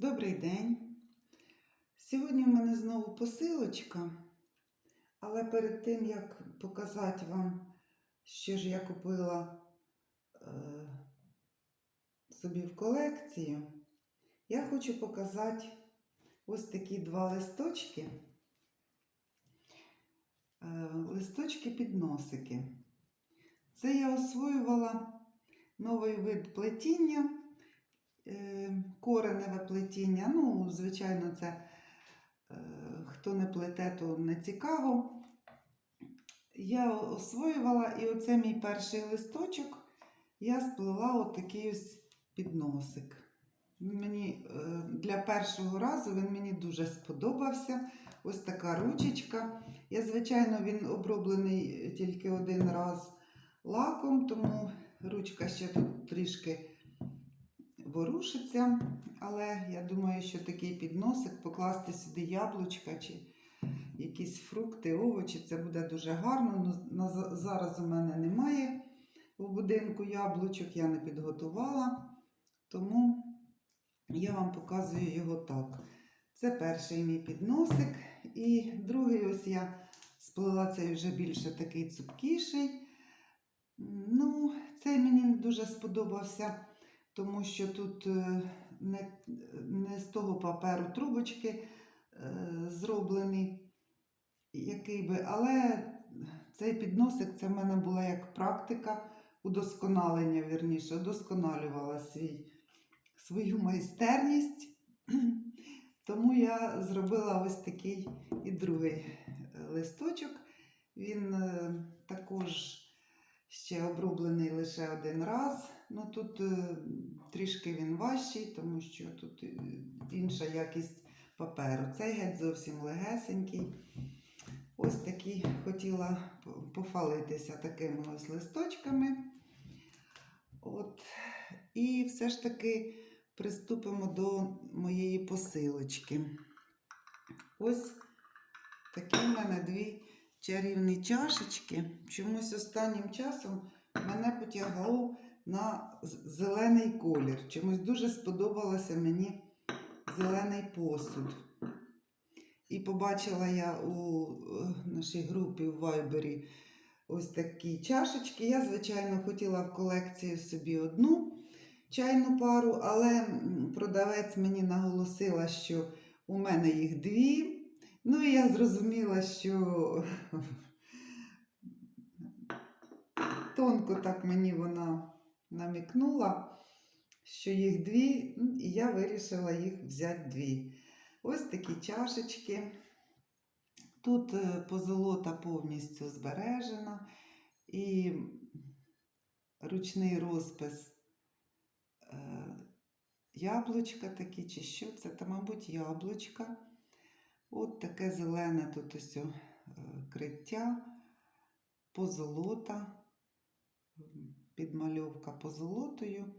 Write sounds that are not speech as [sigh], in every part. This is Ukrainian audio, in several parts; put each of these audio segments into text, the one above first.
Добрий день. Сьогодні в мене знову посилочка, але перед тим, як показати вам, що ж я купила е, собі в колекцію, я хочу показати ось такі два листочки. Е, листочки підносики. Це я освоювала новий вид плетіння кореневе плетіння. Ну, звичайно, це е, хто не плете, то не цікаво. Я освоювала, і оце мій перший листочок. Я сплела отакий ось підносик. Мені е, для першого разу він мені дуже сподобався. Ось така ручечка. Я, звичайно, він оброблений тільки один раз лаком, тому ручка ще тут трішки ворушиться, але я думаю, що такий підносик покласти сюди яблучка чи якісь фрукти, овочі, це буде дуже гарно. Ну, зараз у мене немає в будинку яблучок, я не підготувала, тому я вам показую його так. Це перший мій підносик, і другий ось я сплела цей вже більше такий цупкіший. Ну, цей мені не дуже сподобався тому що тут е, не, не з того паперу трубочки е, зроблені, який би, але цей підносик це в мене була як практика удосконалення, вірніше, удосконалювала свій, свою майстерність. [clears throat] Тому я зробила ось такий і другий е, листочок. Він також ще оброблений лише один раз. Ну тут е, трішки він важчий, тому що тут е, інша якість паперу. Цей геть зовсім легесенький. Ось такі хотіла пофалитися такими ось листочками. От. І все ж таки приступимо до моєї посилочки. Ось такі в мене дві чарівні чашечки. Чомусь останнім часом мене потягло на зелений колір. Чомусь дуже сподобалося мені зелений посуд. І побачила я у е, нашій групі в Вайбері ось такі чашечки. Я, звичайно, хотіла в колекцію собі одну чайну пару, але продавець мені наголосила, що у мене їх дві. Ну і я зрозуміла, що тонко так мені вона намікнула, що їх дві, ну, і я вирішила їх взяти дві. Ось такі чашечки. Тут е, позолота повністю збережена і ручний розпис е, яблучка такі, чи що це, та, мабуть, яблучка. От таке зелене тут ось е, криття, позолота, підмальовка позолотою.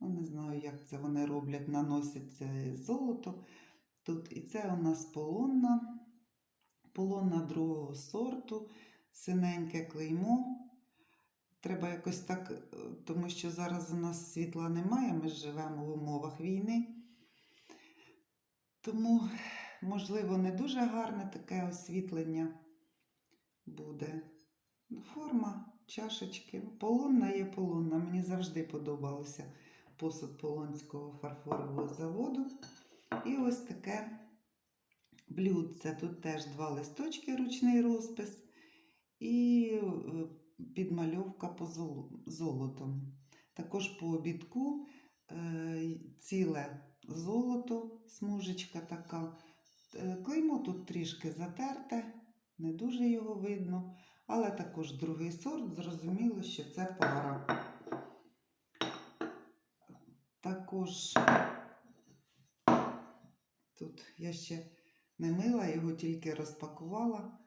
Ну, не знаю, як це вони роблять, наносять це золото. Тут і це у нас полонна, полонна другого сорту, синеньке клеймо. Треба якось так, е, тому що зараз у нас світла немає, ми живемо в умовах війни. Тому, можливо, не дуже гарне таке освітлення буде. Форма чашечки. Полонна є полонна. Мені завжди подобався посуд Полонського фарфорового заводу. І ось таке блюдце. Тут теж два листочки, ручний розпис і е, підмальовка по золотом. Також по обідку е, ціле золото, смужечка така. Е, Клеймо тут трішки затерте, не дуже його видно, але також другий сорт, зрозуміло, що це пара. Також тут я ще не мила, його тільки розпакувала.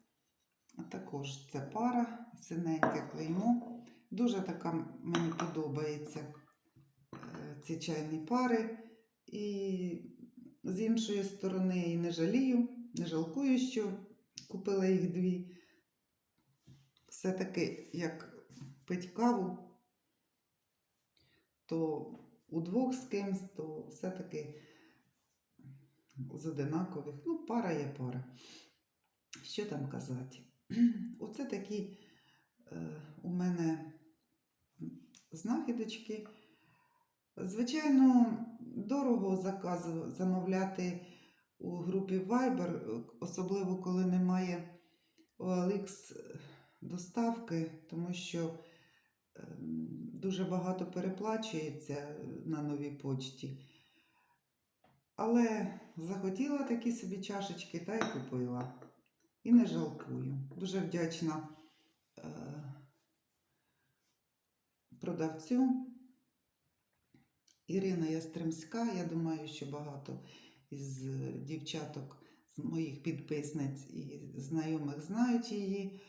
Також це пара, синеньке клеймо. Дуже така мені подобається е, ці чайні пари. І з іншої сторони і не жалію, не жалкую, що купила їх дві. Все-таки, як пить каву, то удвох з кимсь, то все-таки з одинакових. Ну, пара є пара. Що там казати? [clears throat] Оце такі е, у мене знахідочки. Звичайно, дорого заказу замовляти у групі Viber, особливо коли немає OLX доставки, тому що ем, дуже багато переплачується на новій почті. Але захотіла такі собі чашечки та й купила. І не жалкую. Дуже вдячна е, продавцю. Ірина Ястремська. Я думаю, що багато із дівчаток, з моїх підписниць і знайомих знають її.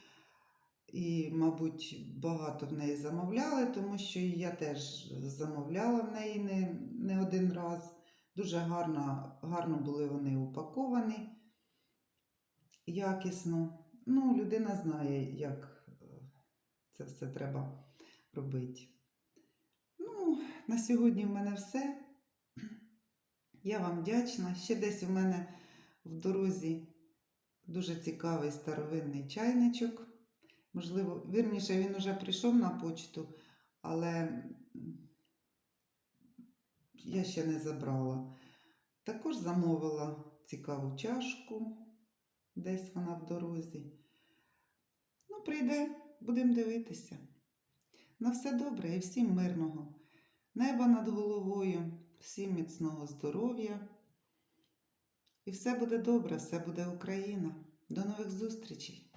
І, мабуть, багато в неї замовляли, тому що я теж замовляла в неї не, не один раз. Дуже гарно, гарно були вони упаковані, якісно. Ну, людина знає, як е, це все треба робити. Ну, на сьогодні в мене все. Я вам вдячна. Ще десь у мене в дорозі дуже цікавий старовинний чайничок. Можливо, вірніше, він уже прийшов на почту, але я ще не забрала. Також замовила цікаву чашку, десь вона в дорозі. Ну, прийде, будемо дивитися. На все добре і всім мирного. Неба над головою, всім міцного здоров'я. І все буде добре, все буде Україна. До нових зустрічей!